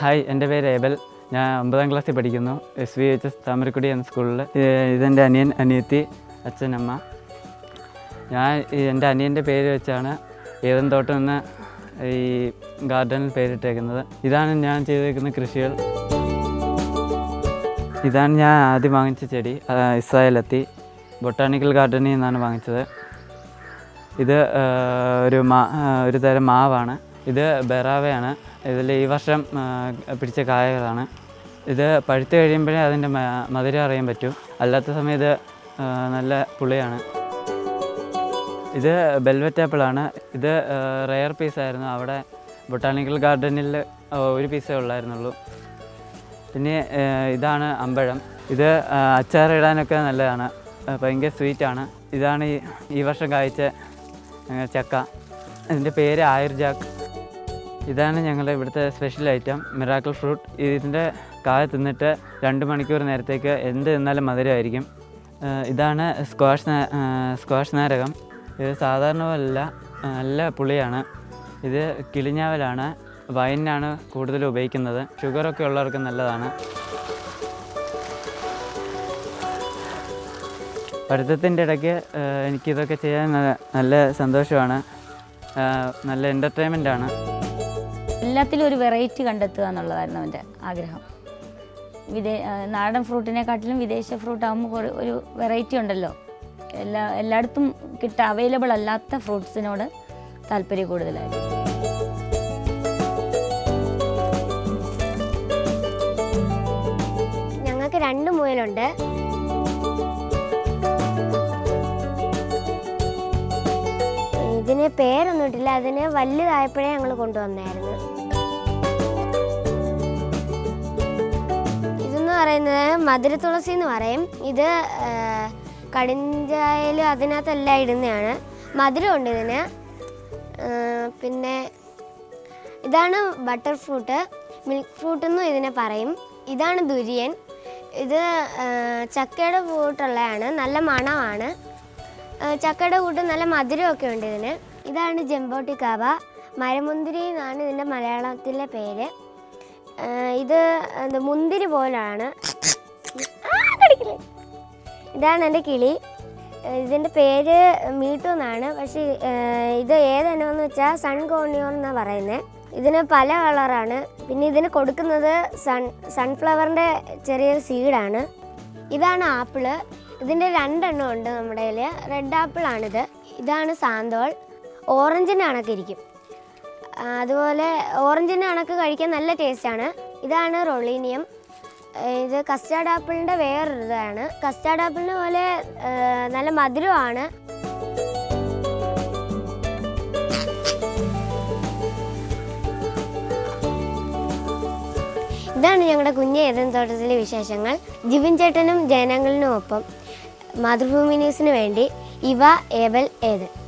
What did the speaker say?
Hi എന്റെ പേര് Abel. ഞാൻ ഒമ്പതാം ക്ലാസ്സിൽ പഠിക്കുന്നു. S V H S Thamarakudi എന്ന സ്കൂളിൽ ഇതെന്റെ അനിയൻ അനിയത്തി അച്ഛനമ്മ. ഞാൻ എന്റെ അനിയന്റെ പേര് വെച്ചാണ് ഏതൻ തോട്ടം എന്ന ഈ ഗാർഡനിൽ പേരിട്ടേക്കുന്നത്. ഇതാണ് ഞാൻ ചെയ്തേക്കുന്ന കൃഷികൾ. ഇതാണ് ഞാൻ ആദ്യം വാങ്ങിച്ച ചെടി. ഇസ്രായേലെത്തി ബൊട്ടാണിക്കൽ ഗാർഡനിൽ നിന്നാണ് വാങ്ങിച്ചത്. ഇത് ഒരു മാ ഒരു തരം മാവാണ്. ഇത് ബെറാവയാണ്. ഇതിൽ ഈ വർഷം പിടിച്ച കായകളാണ്. ഇത് പഴുത്ത് കഴിയുമ്പോഴേ അതിന്റെ മധുരം അറിയാൻ പറ്റൂ. അല്ലാത്ത സമയം ഇത് നല്ല പുളിയാണ്. ഇത് ബെൽവെറ്റ് ആപ്പിളാണ് ഇത് റെയർ പീസായിരുന്നു അവിടെ ബൊട്ടാണിക്കൽ ഗാർഡനിൽ ഒരു പീസേ ഉള്ളായിരുന്നുള്ളൂ. പിന്നെ ഇതാണ് അമ്പഴം. ഇത് അച്ചാറിടാനൊക്കെ നല്ലതാണ്. ഭയങ്കര സ്വീറ്റാണ് ഇതാണ് ഈ വർഷം കായ്ച്ച ചക്ക. ഇതിന്റെ പേര് ആയുർജാക്ക്. ഇതാണ് ഞങ്ങളുടെ ഇവിടുത്തെ സ്പെഷ്യൽ ഐറ്റം മിറാക്കിൾ ഫ്രൂട്ട് ഇതിന്റെ കായ തിന്നിട്ട് രണ്ട് മണിക്കൂർ നേരത്തേക്ക് എന്ത് തിന്നാലും മധുരമായിരിക്കും. ഇതാണ് സ്ക്വാഷ് സ്ക്വാഷ് നാരകം. ഇത് സാധാരണ പോലല്ല നല്ല പുളിയാണ്. ഇത് കിളിഞ്ഞാവലാണ് വൈനാണ് കൂടുതൽ ഉപയോഗിക്കുന്നത്. ഷുഗറൊക്കെ ഉള്ളവർക്ക് നല്ലതാണ്. പഠിത്തത്തിന്റെ ഇടയ്ക്ക് എനിക്കിതൊക്കെ ചെയ്യാൻ നല്ല സന്തോഷമാണ്. നല്ല എന്റർടൈൻമെന്റ് ആണ്. എല്ലാത്തിലും ഒരു വെറൈറ്റി കണ്ടെത്തുക എന്നുള്ളതായിരുന്നു അവന്റെ ആഗ്രഹം. വിദേ നാടൻ ഫ്രൂട്ടിനെക്കാട്ടിലും വിദേശ ഫ്രൂട്ട് ആകുമ്പോൾ ഒരു വെറൈറ്റി ഉണ്ടല്ലോ. എല്ലാ എല്ലായിടത്തും കിട്ട അവൈലബിൾ അല്ലാത്ത ഫ്രൂട്ട്സിനോട് താല്പര്യം കൂടുതലായിരുന്നു ഞങ്ങൾക്ക് രണ്ട് മുയലുണ്ട്. ഇതിന് പേരൊന്നും ഇട്ടില്ല അതിന് വലുതായപ്പോഴേ ഞങ്ങൾ കൊണ്ടുവന്നായിരുന്നു. ഇതെന്ന് പറയുന്നത് മധുര തുളസി എന്ന് പറയും. ഇത് കടിഞ്ചായാലും അതിനകത്തെല്ലാം ഇടുന്നതാണ്. മധുരമുണ്ട് ഇതിന്. പിന്നെ ഇതാണ് ബട്ടർ ഫ്രൂട്ട്. മിൽക്ക് ഫ്രൂട്ട് എന്നും ഇതിനെ പറയും. ഇതാണ് ദുര്യൻ. ഇത് ചക്കയുടെ കൂട്ടുള്ളതാണ്. നല്ല മണമാണ്. ചക്കയുടെ കൂട്ട് നല്ല മധുരമൊക്കെ ഉണ്ട് ഇതിന്. ഇതാണ് ജംബോട്ടിക്കാവ മരമുന്തിരി എന്നാണ് ഇതിന്റെ മലയാളത്തിലെ പേര്. ഇത് എന്താ മുന്തിരി പോലാണ്. ഇതാണ് എന്റെ കിളി. ഇതിന്റെ പേര് മീട്ടു എന്നാണ്. പക്ഷേ ഇത് ഏതെന്നു വെച്ചാൽ സൺ കോണിയോൺ എന്നാണ് പറയുന്നത് ഇതിന് പല കളറാണ്. പിന്നെ ഇതിന് കൊടുക്കുന്നത് സൺ സൺഫ്ലവറിന്റെ ചെറിയൊരു സീഡാണ്. ഇതാണ് ആപ്പിൾ. ഇതിന്റെ രണ്ടെണ്ണം ഉണ്ട് നമ്മുടെ കയ്യിൽ റെഡ് ആപ്പിളാണിത്. ഇതാണ് സാന്തോൾ. ഓറഞ്ചിന്റെ അണക്ക് ഇരിക്കും അതുപോലെ ഓറഞ്ചിന്റെ അണക്ക് കഴിക്കാൻ നല്ല ടേസ്റ്റാണ്. ഇതാണ് റൊളീനിയം. ഇത് കസ്റ്റാർഡ് ആപ്പിളിന്റെ വേറൊരു ഇതാണ് കസ്റ്റാർഡ് ആപ്പിളിനെ പോലെ നല്ല മധുരമാണ്. ഇതാണ് ഞങ്ങളുടെ കുഞ്ഞ് ഏതൻ തോട്ടത്തിലെ വിശേഷങ്ങൾ. ജിവിൻ ചേട്ടനും ജയനങ്ങളിനും ഒപ്പം. മാതൃഭൂമി ന്യൂസിന് വേണ്ടി ഇവ ഏബൽ ഏത്?